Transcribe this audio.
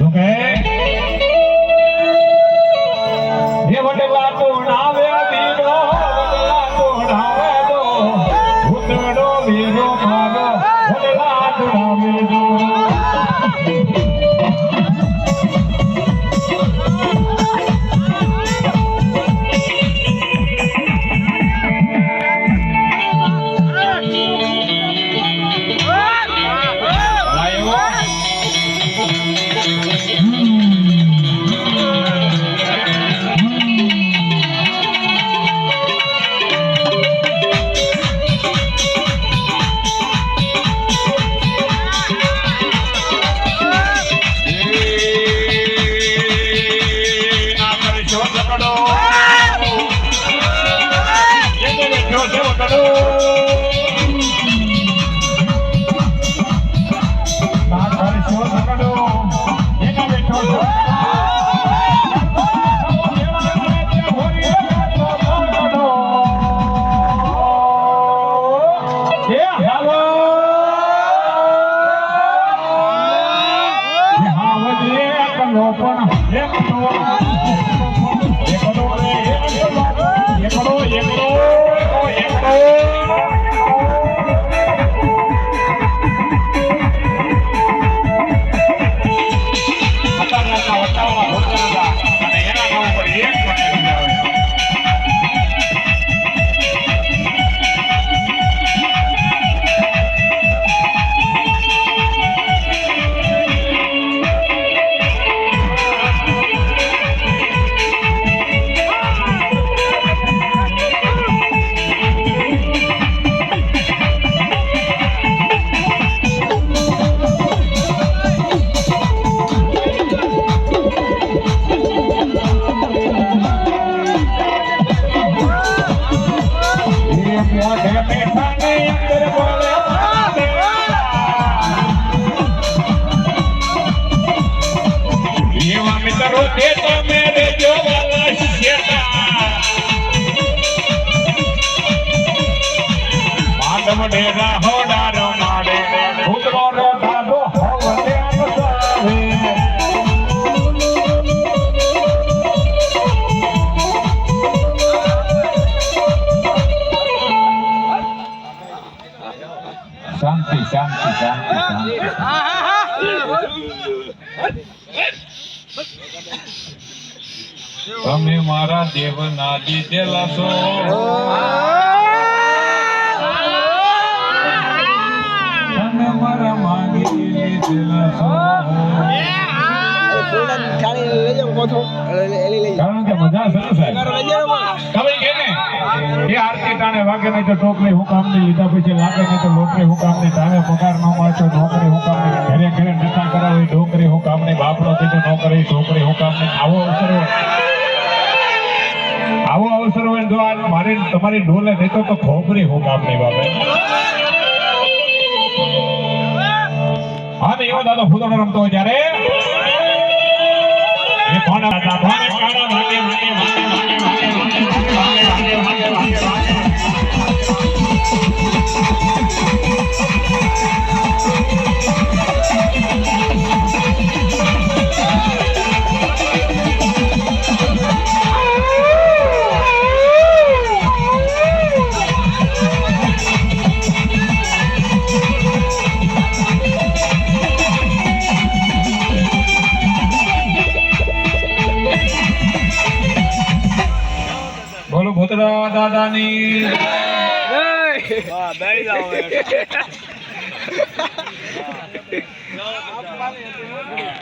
જોકે શાંતિ શાંતિ શાંતિ શાંતિ. તમે મારા દેવના દીધેલા છો. તમે મારા માંગી લીધેલા છો. કારણ કે મજા છે ને સાહેબ આરતી ટાણે વાગે નહીં તો ટોકરી હું કામ નહીં લીધા પછી લાગે નહીં તો લોટરી હું કામ નહીં તારે પગાર ન મળતો નોકરી હું કામ નહીં ઘરે ઘરે નતા કરાવી ડોકરી હું કામ નહીં બાપડો દીધો નોકરી છોકરી હું કામ નહીં આવો અવસર આવો અવસર હોય જો આજ મારી તમારી ડોલે નહીં તો ખોપરી હું કામ નહીં બાપે હા એવો દાદો ફૂદડો રમતો હોય ત્યારે એ ભાગે ભાગે ભાગે ભાગે ભાગે ભાગે બાબા દાદાની. જય.